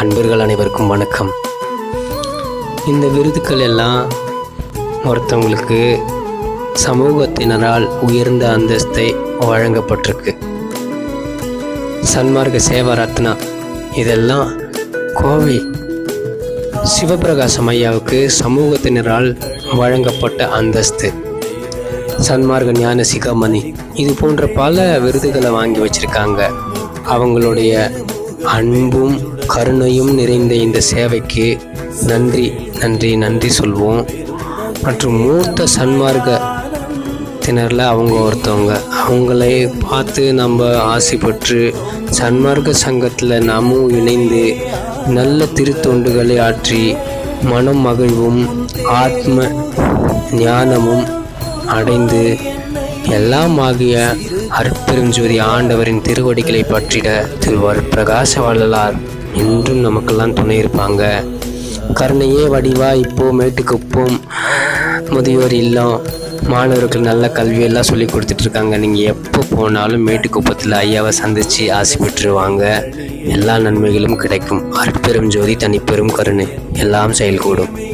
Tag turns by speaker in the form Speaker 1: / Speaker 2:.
Speaker 1: அன்பர்கள் அனைவருக்கும் வணக்கம். இந்த விருதுகள் எல்லாம் ஒருத்தவங்களுக்கு சமூகத்தினரால் உயர்ந்த அந்தஸ்தை வழங்கப்பட்டிருக்கு. சன்மார்க்க சேவரத்னா இதெல்லாம் கோவை சிவபிரகாசம் ஐயாவுக்கு சமூகத்தினரால் வழங்கப்பட்ட அந்தஸ்து. சன்மார்க்க ஞான சிகாமணி இது போன்ற பல விருதுகளை வாங்கி வச்சுருக்காங்க. அவங்களுடைய அன்பும் கருணையும் நிறைந்த இந்த சேவைக்கு நன்றி நன்றி நன்றி சொல்வோம். மற்றும் மூத்த சன்மார்க்கத்தினரில் அவங்க ஒருத்தவங்க. அவங்களே பார்த்து நம்ம ஆசைப்பட்டு சன்மார்க்க சங்கத்தில் நாமும் இணைந்து நல்ல திருத்தொண்டுகளை ஆற்றி மனம் மகிழ்வும் ஆத்ம ஞானமும் அடைந்து எல்லாம் ஆகிய அற்பெருஞ்சோதி ஆண்டவரின் திருவடிகளை பற்றிட திருவர் பிரகாச வள்ளலார் என்றும் நமக்கெல்லாம் துணை இருப்பாங்க. கருணையே வடிவா இப்போ மேட்டுக்குப்போம் முதியோர் இல்லம் மாணவர்கள் நல்ல கல்வியெல்லாம் சொல்லி கொடுத்துட்ருக்காங்க. நீங்கள் எப்போ போனாலும் மேட்டுக்குப்பத்தில் ஐயாவை சந்தித்து ஆசை பெற்றுருவாங்க எல்லா நன்மைகளும் கிடைக்கும். அற்பெரும் ஜோதி தனிப்பெரும் கருணை. எல்லாம் செயல்கூடும்.